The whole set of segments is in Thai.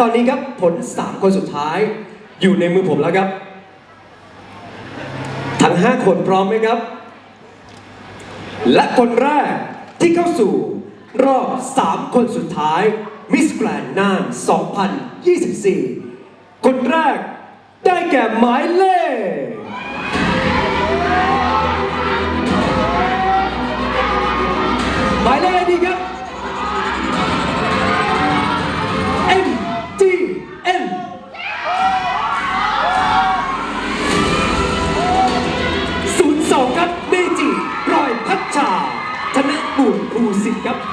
ตอนนี้ครับผล 3 คนสุดท้าย อยู่ในมือผมแล้วครับ ทั้ง 5 คนพร้อมไหมครับ และคนแรกที่เข้าสู่รอบ 3 คนสุดท้ายมิสแกรนน่าน 2024 คนแรกได้แก่หมายเลขหมายเลขอะไรดีครับ ครับ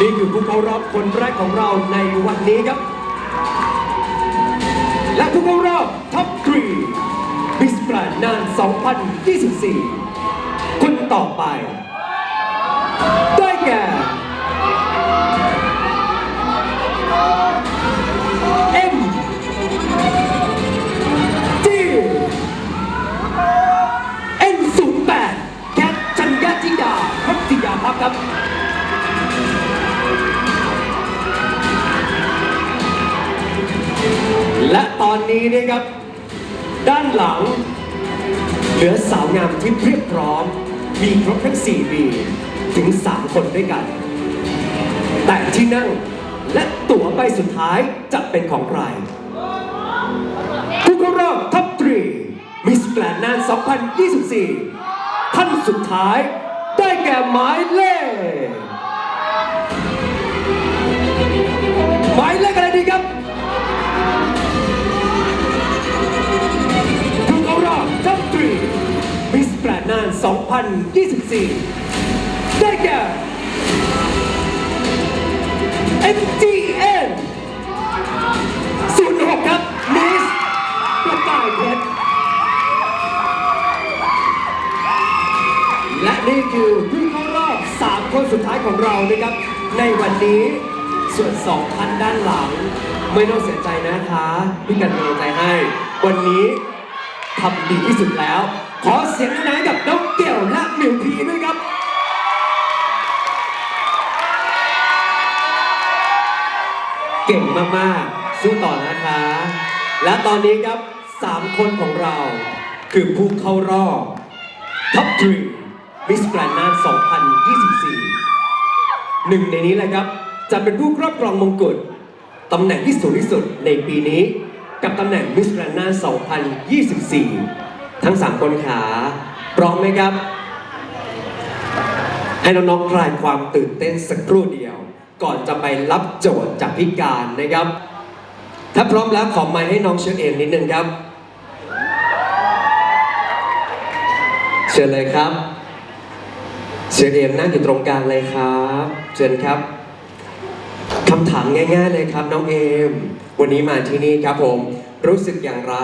นี่คือผู้เข้ารอบคนแรกของเราในวันนี้ครับ และผู้เข้ารอบท็อปทรีมิสแกรนนาน 2024 คนต่อไป ได้แก่ ครับและตอนนี้นะครับ ด้านหลัง เหลือสาวงามที่เรียบพร้อม มีครบทั้ง4ปีถึง 3 คนด้วยกัน แต่ที่นั่งและตั๋วใบสุดท้ายจะเป็นของใครผู้เข้ารอบท็อปทรีมิสแกรนนาน2024 ท่านสุดท้าย หมายเลขหมายเลขอะไรดีครับผู้เข้ารอบท็อปทรีมิสแปรนาน 2024 ได้แก่ MTN นี่คือผู้เข้ารอบ 3 คนสุดท้ายของเรานะครับ ในวันนี้ส่วน2ท่านด้านหลัง ไม่ต้องเสียใจนะคะพี่กันกำลังใจให้ วันนี้ทำดีที่สุดแล้ว ขอเสียงนอยกับน้องเกี่ยวและหมิวพีด้วยครับเก่งมากๆ สู้ต่อนะคะ และตอนนี้ครับ 3 คนของเรา คือผู้เข้ารอบท็อปทรี มิสแกรนนาน2024 หนึ่งในนี้แหละครับ จะเป็นผู้ครอบครองมงกุฎตำแหน่งที่สูงที่สุดในปีนี้ กับตำแหน่งมิสแกรนนาน2024 ทั้ง 3 คนขาพร้อมไหมครับ ให้น้องๆคลายความตื่นเต้นสักครู่เดียว ก่อนจะไปรับโจทย์จากพิการนะครับ ถ้าพร้อมแล้วขอไมค์ให้น้องเชิญเอมนิดนึงครับ เชิญเลยครับ เชิญเอมนั่งอยู่ตรงกลางเลยครับเชิญครับคำถามง่าย ๆ เลยครับน้องเอม วันนี้มาที่นี่ครับผมรู้สึกอย่างไร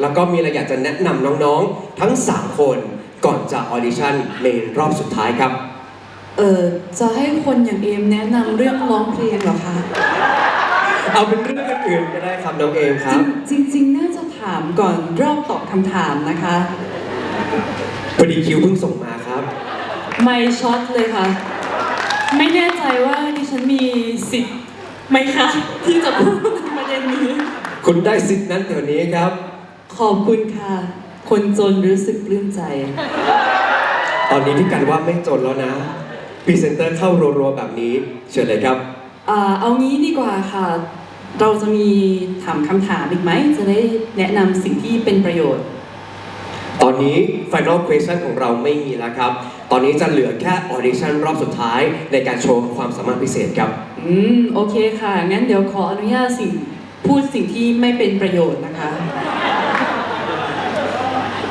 แล้วก็มีอะไรอยากจะแนะนำน้องๆ ทั้ง 3 คนก่อนจะออดิชั่นในรอบสุดท้ายครับ เออจะให้คนอย่างเอมแนะนำเรื่องร้องเพลงเหรอคะ เอาเป็นเรื่องอื่นๆก็ได้ครับน้องเอมครับจริงจริงๆ น่าจะถามก่อนรอบตอบคำถามนะคะพอดีคิวเพิ่งส่งมาครับ ไม่ช็อตเลยค่ะ ไม่แน่ใจว่าดิฉันมีสิทธิ์ไหมคะที่จะพูดประเด็นนี้ คุณได้สิทธิ์นั้นเดี๋ยวนี้ครับ ขอบคุณค่ะ คนจนรู้สึกปลื้มใจ ตอนนี้พี่กันว่าไม่จนแล้วนะพรีเซนเตอร์เข้ารัวๆแบบนี้ เชิญเลยครับ อ่าเอางี้ดีกว่าค่ะ เราจะมีถามคำถามอีกไหม จะได้แนะนำสิ่งที่เป็นประโยชน์ ตอนนี้ Final Question ของเราไม่มีแล้วครับ ตอนนี้จะเหลือแค่ Audition รอบสุดท้ายในการโชว์ความสามารถพิเศษครับ อืม โอเคค่ะ งั้นเดี๋ยวขออนุญาตสิ่งพูดสิ่งที่ไม่เป็นประโยชน์นะคะ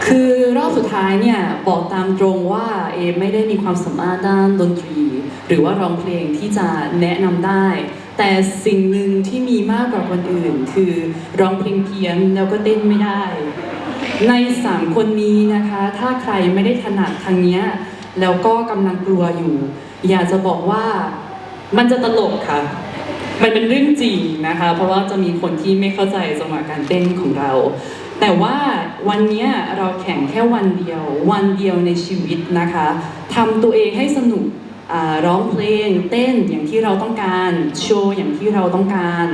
คือรอบสุดท้ายเนี่ย บอกตามตรงว่าเอไม่ได้มีความสามารถด้านดนตรี หรือว่าร้องเพลงที่จะแนะนำได้ แต่สิ่งหนึ่งที่มีมากกว่าคนอื่น คือร้องเพลงเพี้ยนแล้วก็เต้นไม่ได้ ในสามคนนี้นะคะ ถ้าใครไม่ได้ถนัดทางเนี้ย แล้วก็กำลังกลัวอยู่ อยากจะบอกว่ามันจะตลกค่ะ มันเป็นเรื่องจริงนะคะ เพราะว่าจะมีคนที่ไม่เข้าใจจังหวะการเต้นของเรา แต่ว่าวันนี้เราแข่งแค่วันเดียว วันเดียวในชีวิตนะคะทำตัวเองให้สนุกอ่าร้องเพลงเต้นอย่างที่เราต้องการ โชว์อย่างที่เราต้องการ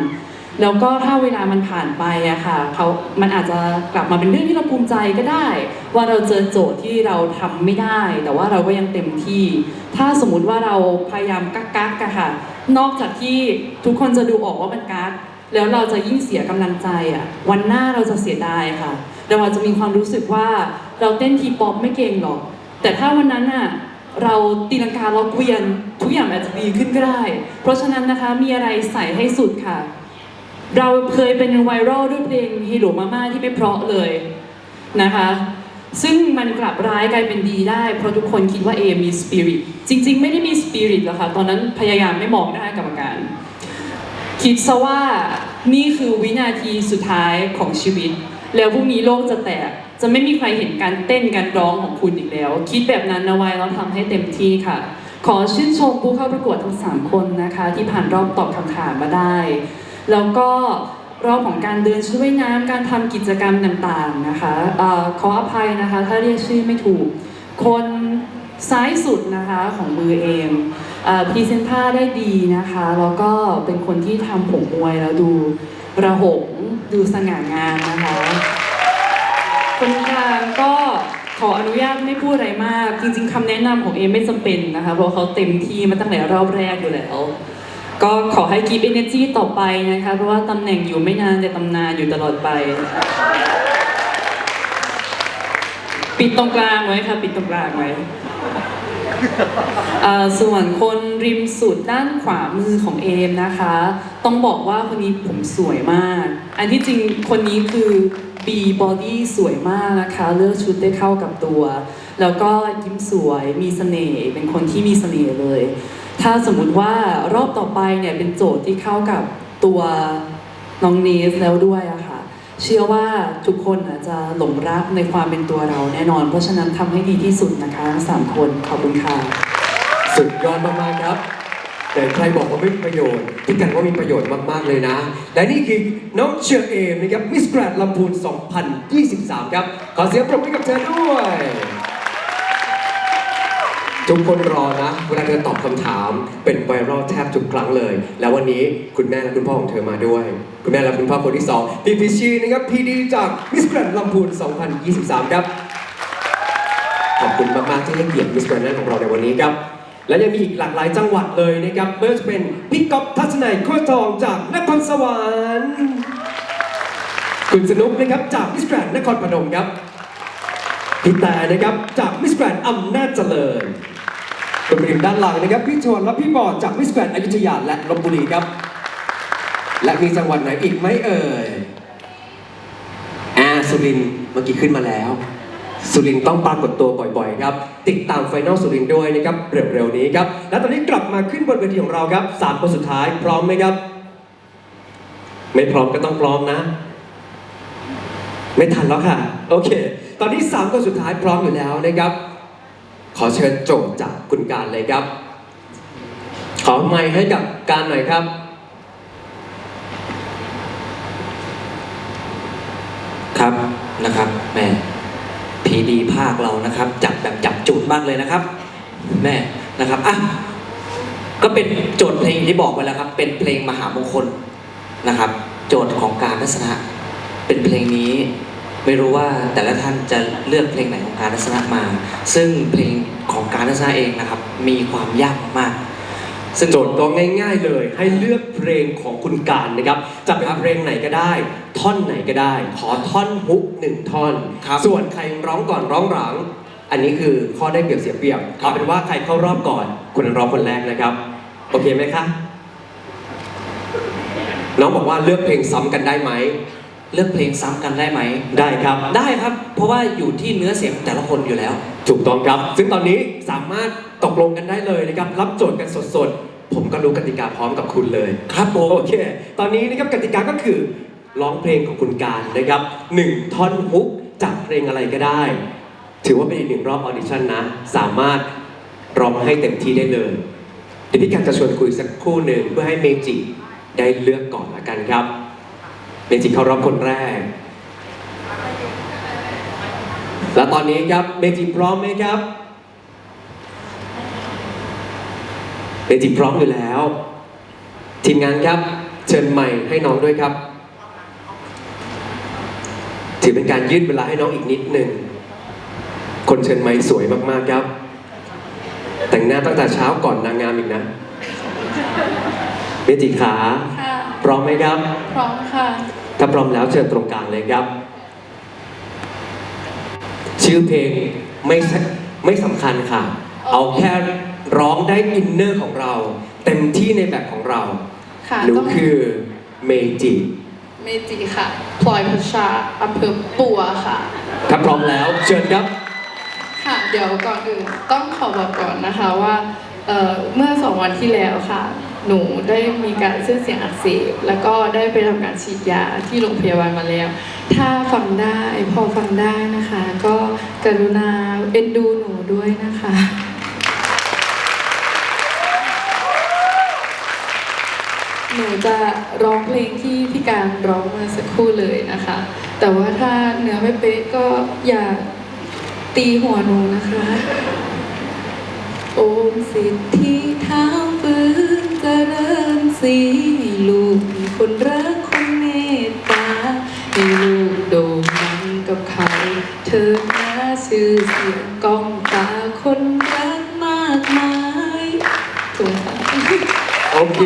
แล้วก็ถ้าเวลามันผ่านไปอะค่ะเขามันอาจจะกลับมาเป็นเรื่องที่เราภูมิใจก็ได้ ว่าเราเจอโจทย์ที่เราทำไม่ได้ แต่ว่าเราก็ยังเต็มที่ ถ้าสมมุติว่าเราพยายามกักกักๆอะค่ะ นอกจากที่ทุกคนจะดูออกว่ามันกักแล้วเราจะยิ่งเสียกำลังใจอะวันหน้าเราจะเสียดายค่ะเราอาจจะมีความรู้สึกว่าเราเต้นทีป๊อปไม่เก่งหรอก แต่ถ้าวันนั้นอะเราตีลังกาเราเกวียนทุกอย่างอาจจะดีขึ้นก็ได้ เพราะฉะนั้นนะคะมีอะไรใส่ให้สุดค่ะ เราเคยเป็นไวรัลด้วยเพลงฮีโร่มาม่าที่ไม่เพราะเลยนะคะ ซึ่งมันกลับร้ายกลายเป็นดีได้ เพราะทุกคนคิดว่าเอมีสปิริตจริง ๆ ไม่ได้มีสปิริตหรอกค่ะ ตอนนั้นพยายามไม่มองหน้ากรรมการ คิดซะว่านี่คือวินาทีสุดท้ายของชีวิต แล้วพรุ่งนี้โลกจะแตกจะไม่มีใครเห็นการเต้นการร้องของคุณอีกแล้ว คิดแบบนั้นเอาไว้แล้วทำให้เต็มที่ค่ะ ขอชื่นชมผู้เข้าประกวดทั้ง 3 คนนะคะ ที่ผ่านรอบตอบคำถามมาได้ แล้วก็รอบของการเดินช่วยน้ำการทำกิจกรรมต่างๆนะคะอขออภัยนะคะ ถ้าเรียกชื่อไม่ถูก คนซ้ายสุดนะคะของมือเองพรีเซนท่าได้ดีนะคะ แล้วก็เป็นคนที่ทำผมมวยแล้วดูระหงดูสง่างามนะคะ คนกลางก็ขออนุญาตไม่พูดอะไรมาก จริงๆคำแนะนำของเอมไม่จำเป็นนะคะ เพราะเขาเต็มที่มาตั้งแต่รอบแรกอยู่แล้ว ก็ขอให้ keep energy ต่อไปนะคะ เพราะว่าตำแหน่งอยู่ไม่นานแต่ตำนานอยู่ตลอดไป ปิดตรงกลางไว้ค่ะ ปิดตรงกลางไว้ส่วนคนริมสุดด้านขวามือของเอมนะคะ ต้องบอกว่าคนนี้ผมสวยมาก อันที่จริงคนนี้คือ B body สวยมากนะคะ เลือกชุดได้เข้ากับตัว แล้วก็ยิ้มสวยมีเสน่ห์เป็นคนที่มีเสน่ห์เลย ถ้าสมมุติว่ารอบต่อไปเนี่ยเป็นโจทย์ที่เข้ากับตัวน้องเนสแล้วด้วยอะค่ะ เชื่อว่าทุกคนจะหลงรักในความเป็นตัวเราแน่นอน เพราะฉะนั้นทำให้ดีที่สุดนะคะทั้งสามคนขอบคุณค่ะสุดยอดมากๆครับ แต่ใครบอกว่าไม่มีประโยชน์พี่กันว่ามีประโยชน์มากๆเลยนะ และนี่คือน้องเชอเอมนะครับมิสแกรนลำพูน 2023 ครับ ขอเสียงปรบมือให้กับเธอด้วย ทุกคนรอนะ เวลาเธอตอบคำถามเป็นไวรัลแทบทุกครั้งเลย แล้ววันนี้คุณแม่และคุณพ่อของเธอมาด้วย คุณแม่และคุณพ่อคนที่สองพี่พิชชีนะครับพีดีจากมิสแกรนลำพูน 2023 ครับ ขอบคุณมาก ๆ ที่ให้เกียรติมิสแกรนด์ของเราในวันนี้ครับ และยังมีอีกหลากหลายจังหวัดเลยนะครับไม่ว่าจะเป็นพี่ก๊อฟทัศนัยโคตรทองจากนครสวรรค์คุณสนุกนะครับจากมิสแกรนด์นครพนมครับพี่แต่นะครับจากมิสแกรนด์อำนาจเจริญ คุณริมด้านหลังนะครับพี่ชวนและพี่บอดจากมิสแกรนด์อยุธยาและลบบุรีครับ และมีจังหวัดไหนอีกไหมเอ่ยอ่าสุรินเมื่อกี้ขึ้นมาแล้ว สุรินต้องปรากฏตัวบ่อยๆครับ ติดตามไฟนอลสุรินด้วยนะครับเร็วๆนี้ครับและตอนนี้กลับมาขึ้นบนเวทีของเราครับสามคนสุดท้ายพร้อมไหมครับ ไม่พร้อมก็ต้องพร้อมนะ ไม่ทันแล้วค่ะ โอเค ตอนนี้สามคนสุดท้ายพร้อมอยู่แล้วนะครับ ขอเชิญโจทย์จากคุณการเลยครับ ขอไมค์ให้กับการหน่อยครับ ครับนะครับแม่พีดีภาคเรานะครับ จับแบบจับจุดมากเลยนะครับ แม่นะครับอะก็เป็นโจทย์เพลงที่บอกไปแล้วครับ เป็นเพลงมหามงคลนะครับ โจทย์ของการทัศนะเป็นเพลงนี้ ไม่รู้ว่าแต่ละท่านจะเลือกเพลงไหนของการทัศนะมา ซึ่งเพลงของการทัศนะเองนะครับ มีความยากมากๆซึ่งโจทย์ก็ง่าย ๆเลย ให้เลือกเพลงของคุณการนะครับ จะเป็นเพลงไหนก็ได้ ท่อนไหนก็ได้ ขอท่อนฮุกหนึ่งท่อน ครับส่วนใครร้องก่อนร้องหลัง อันนี้คือข้อได้เปรียบเสียเปรียบครัเอาบ เป็นว่าใครเข้ารอบก่อนคนนั้นร้องคนแรกนะครับ โอเคไหมคะ น้องบอกว่าเลือกเพลงซ้ำกันได้ไหม เลือกเพลงซ้ำกันได้ไหม ได้ครับ ได้ครับ เพราะว่าอยู่ที่เนื้อเสียงของแต่ละคนอยู่แล้ว ถูกต้องครับ ซึ่งตอนนี้สามารถตกลงกันได้เลยนะครับ รับโจทย์กันสดๆ ผมก็รู้กติกาพร้อมกับคุณเลย ครับผมโอเค ตอนนี้นะครับกติกาก็คือร้องเพลงของคุณการนะครับหนึ่งท่อนฮุกจากเพลงอะไรก็ได้ ถือว่าเป็นอีกหนึ่งรอบออดิชั่นนะ สามารถร้องให้เต็มที่ได้เลยเดี๋ยวพี่การจะชวนคุยสักครู่หนึ่งเพื่อให้เมจิได้เลือกก่อนละกันครับ เมจิเข้ารอบคนแรก และตอนนี้ครับเมจิพร้อมไหมครับเมจิพร้อมอยู่แล้ว ทีมงานครับ เชิญใหม่ให้น้องด้วยครับ ถือเป็นการยืดเวลาให้น้องอีกนิดหนึ่งคนเชิญไม้สวยมากๆครับ แต่งหน้าตั้งแต่เช้าก่อนนางงามอีกนะเมจิขา พร้อมไหมครับ พร้อมค่ะ ถ้าพร้อมแล้วเชิญตรงกลางเลยครับ ชื่อเพลงไม่สไม่สำคัญค่ะ เอาแค่ร้องได้อินเนอร์ของเรา เต็มที่ในแบบของเราค่ะหนูต้องคือเมจิเมจิค่ะพลอยพัชชาอำเภอปัวค่ะ ถ้าพร้อมแล้วเชิญครับ ค่ะเดี๋ยวก่อนอื่นต้องขอบอกก่อนนะคะว่าเอ่อเมื่อสองวันที่แล้วค่ะ หนูได้มีการเส้นเสียงอักเสบ แล้วก็ได้ไปทำการฉีดยาที่โรงพยาบาลมาแล้ว ถ้าฟังได้พอฟังได้นะคะ ก็กรุณาเอ็นดูหนูด้วยนะคะหนูจะร้องเพลงที่พี่การร้องเมื่อสักครู่เลยนะคะ แต่ว่าถ้าเนื้อไม่เป๊ะก็อย่าตีหัวหนูนะคะ โอมสิทธิเท้าฟื้น จริญสีให้ลูกมีคนรักคนเมตตาให้ลูกโด่งดังกับเขา เธอมาชื่อเสียงกองตาคนรักมากมายสงสารโอเค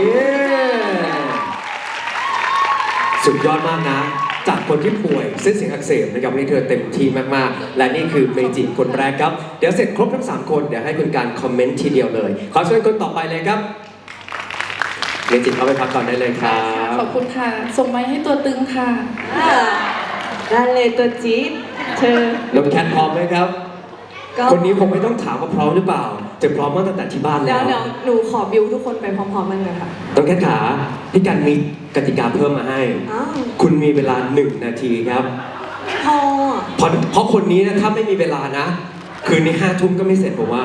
สุดยอดมากนะ จากคนที่ป่วยเส้นเสียงอักเสบนะครับวันนี่เธอเต็มที่มากๆ และนี่คือเมจิคนแรกครับ เดี๋ยวเสร็จครบทั้ง 3 คน เดี๋ยวให้คุณการคอมเมนต์ทีเดียวเลย ขอเชิญคนต่อไปเลยครับ เมจิเข้าไปพักก่อนได้เลยครับ ขอบคุณค่ะ ส่งไม้ให้ตัวตึงค่ะ ได้เลยตัวจี๊ดเธอน้องแคทพร้อมไหมครับ ก็คนนี้คงไม่ต้องถามว่าพร้อมหรือเปล่า จะพร้อมมาตั้งแต่ที่บ้านเดี๋แล้ยววเดี๋ยวหนูขอบิวทุกคนไปพร้อมๆกันเลยค่ะ น้องแคทขาพี่การมีกติกาเพิ่มมาให้ อ้าวคุณมีเวลาหนึ่งนาทีครับ พอเพราะเพราะคนนี้นะถ้าไม่มีเวลานะ คืนนี้ห้าทุ่มก็ไม่เสร็จผมว่า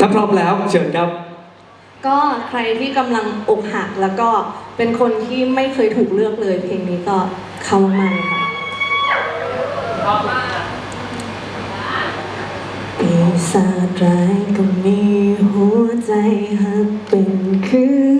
ถ้าพร้อมแล้วเชิญครับ ก็ใครที่กำลังอกหักแล้วก็เป็นคนที่ไม่เคยถูกเลือกเลย เพลงนี้ก็เข้ามากๆเลยค่ะปีศาจร้ายก็มีหัวใจหักเป็นคือ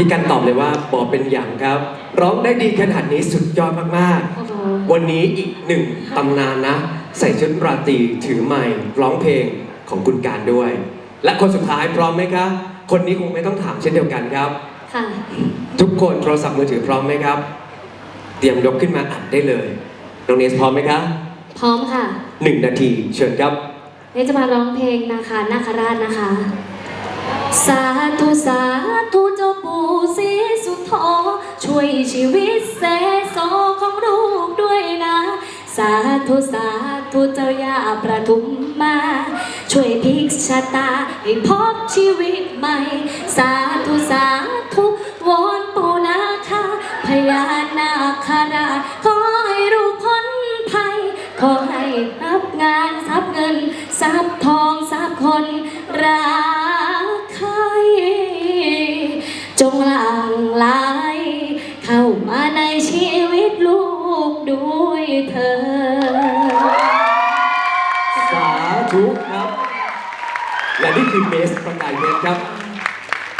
พี่กันตอบเลยว่าบอกเป็นอย่างครับ ร้องได้ดีขนาดนี้สุดยอดมากโอ้โหๆวันนี้อีกหนึ่งตำนานนะ ใส่ชุดราตรีถือไมค์ร้องเพลงของคุณการด้วย และคนสุดท้ายพร้อมไหมครับคนนี้คงไม่ต้องถามเช่นเดียวกันครับ ค่ะ ทุกคนโทรศัพท์มือถือพร้อมไหมครับ เตรียมยกขึ้นมาอัดได้เลยน้องเนสพร้อมไหมครับพร้อมค่ะหนึ่งนาทีเชิญครับเดี๋ยวจะมาร้องเพลงนะคะนาคราชนะคะ สาธุสาธุเจ้าปู่ศรีสุโธช่วยชีวิตเสโสของลูกด้วยนะ สาธุสาธุเจ้าย่าประทุมมา ช่วยพลิกชะตาให้พบชีวิตใหม่สาธุสาายเพชรครับ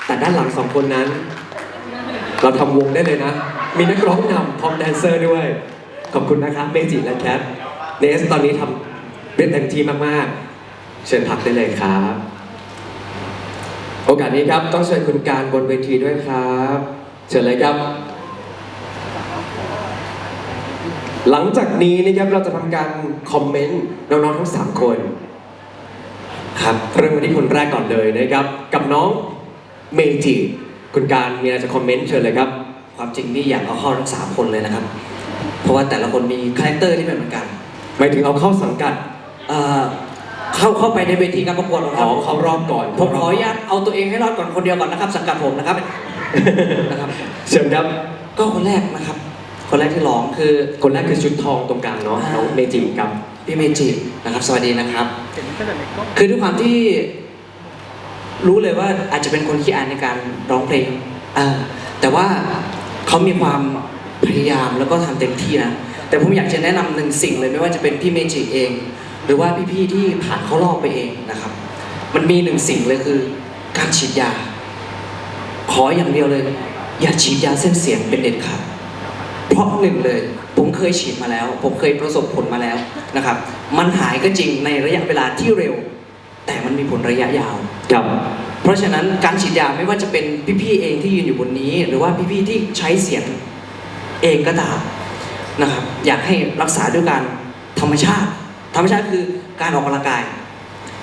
แต่ด้านหลังสองคนนั้น เราทำวงได้เลยนะ มีนักร้องนำพร้อมแดนเซอร์ด้วย ขอบคุณนะครับเมจิและแคทเนสตอนนี้ทำเป็นเต็มที่มากๆ เชิญพักได้เลยครับ โอกาสนี้ครับต้องเชิญคุณการบนเวทีด้วยครับ เชิญเลยครับหลังจากนี้นะครับเราจะทำการคอมเมนต์น้องๆทั้ง 3 คน ครับเริ่มกันที่คนแรกก่อนเลยนะครับ กับน้องเมจิคุณการมีอะไรจะคอมเมนต์เชิญเลยครับ ความจริงนี่อยากเอาเข้าทั้งสามคนเลยนะครับ เพราะว่าแต่ละคนมีคาแรคเตอร์ที่ไม่เหมือนกันหมายถึงเอาเข้าสังกัดเอ่อเข้าเข้าไปในเวทีการประกวดของอ๋เขาอเข้ารอบก่อนผมขออนุญาตเอาตัวเองให้รอดก่อนคนเดียวก่อนนะครับสังกัดผมนะครับนะครับ เชิญครับ ก็คนแรกนะครับ คนแรกที่ร้องคือ คนแรกคือชุดทองตรงกลางเนาะอ่าน้องเมจิครับ พี่เมจินะครับ สวัสดีนะครับคือด้วยความที่รู้เลยว่าอาจจะเป็นคนขี้อายในการร้องเพลงอ่าแต่ว่าเขามีความพยายามแล้วก็ทำเต็มที่นะ แต่ผมอยากจะแนะนำหนึ่งสิ่งเลยไม่ว่าจะเป็นพี่เมจิเอง หรือว่าพี่ๆที่ผ่านเข้ารอบไปเองนะครับ มันมีหนึ่งสิ่งเลยคือ การฉีดยา ขออย่างเดียวเลย อย่าฉีดยาเส้นเสียงเป็นเด็ดขาดเพราะหนึ่งเลย ผมเคยฉีดมาแล้ว ผมเคยประสบผลมาแล้วนะครับ มันหายก็จริงในระยะเวลาที่เร็ว แต่มันมีผลระยะยาวครับเพราะฉะนั้นการฉีดยาไม่ว่าจะเป็นพี่ๆเองที่ยืนอยู่บนนี้ หรือว่าพี่ๆที่ใช้เสียงเองก็ตามนะครับ อยากให้รักษาด้วยการธรรมชาติ ธรรมชาติคือการออกกำลังกาย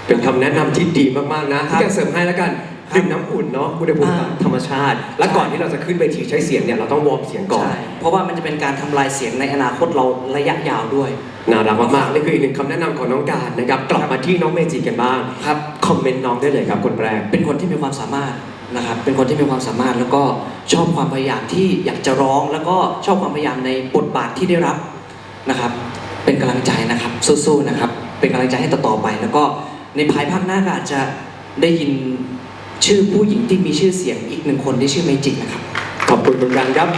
เป็นคำแนะนำที่ดีมากๆนะครับ ที่จะเสริมให้แล้วกันครับ ดื่มน้ำอุ่นเนาะอุณหภูมิอ่าตามธรรมชาติ และก่อนที่เราจะขึ้นเวทีใช้เสียงเนี่ยเราต้องวอร์มเสียงก่อน ใช่เพราะว่ามันจะเป็นการทำลายเสียงในอนาคตเราระยะยาวด้วย น่ารักมากๆนี่คืออีกหนึ่งคำแนะนำของน้องการนะครับ กลับมาที่น้องเมจิกันบ้างครับ คอมเมนต์น้องได้เลยครับคนแรก เป็นคนที่มีความสามารถนะครับ เป็นคนที่มีความสามารถแล้วก็ชอบความพยายามที่อยากจะร้อง แล้วก็ชอบความพยายามในบทบาทที่ได้รับนะครับ เป็นกำลังใจนะครับสู้ๆนะครับ เป็นกำลังใจให้ต่อๆไป แล้วก็ในภายภาคหน้าก็อาจจะได้ยิน ชื่อผู้หญิงที่มีชื่อเสียงอีกหนึ่งคนที่ชื่อเมจิกนะครับ ขอบคุณคุณการครับ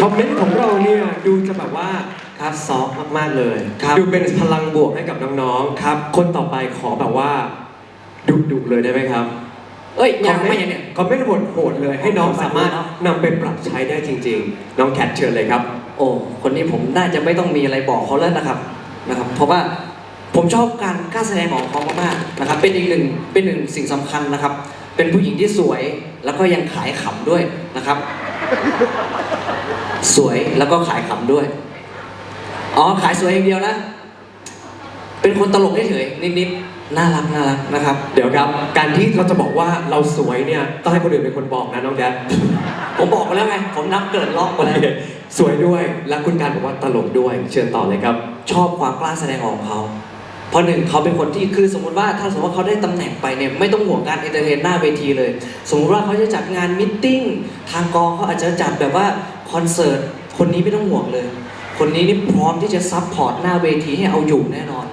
คอมเมนต์ของเราเนี่ยดูจะแบบว่าครับซอฟต์มากๆเลย ครับ ดูเป็นพลังบวกให้กับน้องๆ ครับ คนต่อไปขอแบบว่าดุๆเลยได้ไหมครับ เอ้ยคยัองมเมไม่นยังต์เนี่ยคอมเมนต์โหดๆเลย ให้น้องสามารถนำไปปรับใช้ได้จริง ๆ น้องแคทเชิญเลยครับ โอ้ คนนี้ผมน่าจะไม่ต้องมีอะไรบอกเขาแล้วนะครับ นะครับ เพราะว่าผมชอบการกล้าแสดงออกของเขามากๆนะครับ เป็นอีกหนึ่งเป็นหนึ่งสิ่งสำคัญนะครับ เป็นผู้หญิงที่สวยแล้วก็ยังขายขำด้วยนะครับ สวยแล้วก็ขายขำด้วย อ๋อขายสวยอย่างเดียวนะ เป็นคนตลกเฉยๆนิดๆน่ารักน่ารักนะครับ เดี๋ยวครับ การที่เราจะบอกว่าเราสวยเนี่ยต้องให้คนอื่นเป็นคนบอกนะน้องแคทผมบอกไปแล้วไงผมนับเกิดรอบไปแล้วสวยด้วย และคุณการบอกว่าตลกด้วย เชิญต่อเลยครับ ชอบความกล้าแสดงออกของเขา เพราะหนึ่งเขาเป็นคนที่คือสมมติว่าถ้าสมมติว่าเขาได้ตำแหน่งไปเนี่ยไม่ต้องห่วงการเอนเตอร์เทนหน้าเวทีเลย สมมติว่าเขาจะจัดงานมิทติ้งทางกองเขาอาจจะจัดแบบว่าคอนเสิร์ตคนนี้ไม่ต้องห่วงเลย คนนี้นี่พร้อมที่จะซัพพอร์ตหน้าเวทีให้เอาอยู่แน่นอน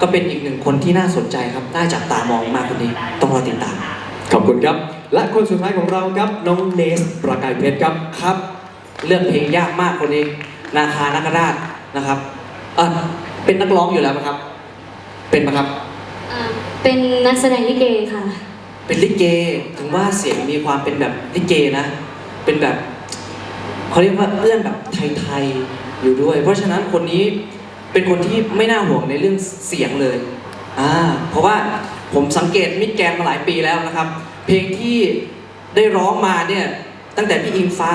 ก็เป็นอีกหนึ่งคนที่น่าสนใจครับน่าจับตามองมากคนนี้ต้องรอติดตามขอบคุณครับ และคนสุดท้ายของเราครับน้องเนสประกายเพชรครับครับ เลือกเพลงยากมากคนนี้ นาคานาคราชนะครับเออเป็นนักร้องอยู่แล้วไหมครับ เป็นไหมครับ อ่าเป็นนักแสดงลิเกค่ะ เป็นลิเกถึงว่าเสียงมีความเป็นแบบลิเกนะ เป็นแบบเขาเรียกว่าเอื้อนแบบไทยๆอยู่ด้วย เพราะฉะนั้นคนนี้เป็นคนที่ไม่น่าห่วงในเรื่องเสียงเลยอ่าเพราะว่าผมสังเกตมิดแกนมาหลายปีแล้วนะครับ เพลงที่ได้ร้องมาเนี่ยตั้งแต่พี่อิงฟ้า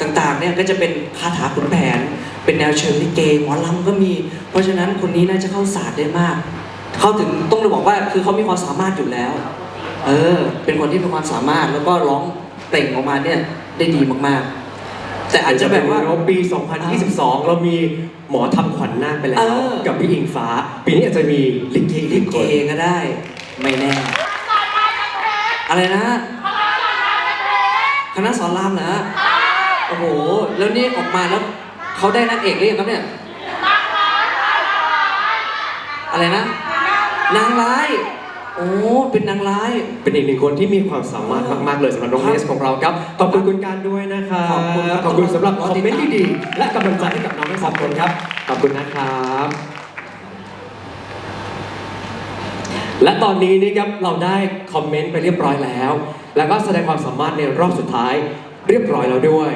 ต่างๆเนี่ยก็จะเป็นคาถาขุนแผน เป็นแนวเชิงลิเกหมอลำก็มี เพราะฉะนั้นคนนี้น่าจะเข้าศาสตร์ได้มาก เขาถึงต้องเลยบอกว่าคือเขามีความสามารถอยู่แล้ว เออ เป็นคนที่มีความสามารถแล้วก็ร้องเปล่งออกมาเนี่ยได้ดีมากๆ แต่อาจจะแบบว่าปี 2022 เรามีหมอทำขวัญนาคไปแล้เอวอกับพี่อิงฟ้า ปีนี้อาจจะมีลิเกอีกหลินึ่งเกคนก็ได้ ไม่แน่ อะไรนะคณะสอนรามเหรอโอ้โห แล้วนี่ออกมาแล้วเขาได้นักเอกหรือยังครับเนี่ย อะไรนะ นางร้าย โอ้ เป็นนางร้าย เป็นอีกหนึ่งคนที่มีความสามารถมาก ๆ เลยสำหรับน้องครับเนสของเราครับ ขอบคุณคุณการด้วยนะครับขอบคุณครับ ขอบคุณสำหรับรคออมติดเมนต์ตามดีๆและกำลังใจให้กับน้องทั้งสองคนครับ ขอบคุณนะครับ และตอนนี้นะครับเราได้คอมเมนต์ไปเรียบร้อยแล้ว แล้วก็แสดงความสามารถในรอบสุดท้ายเรียบร้อยแล้วด้วย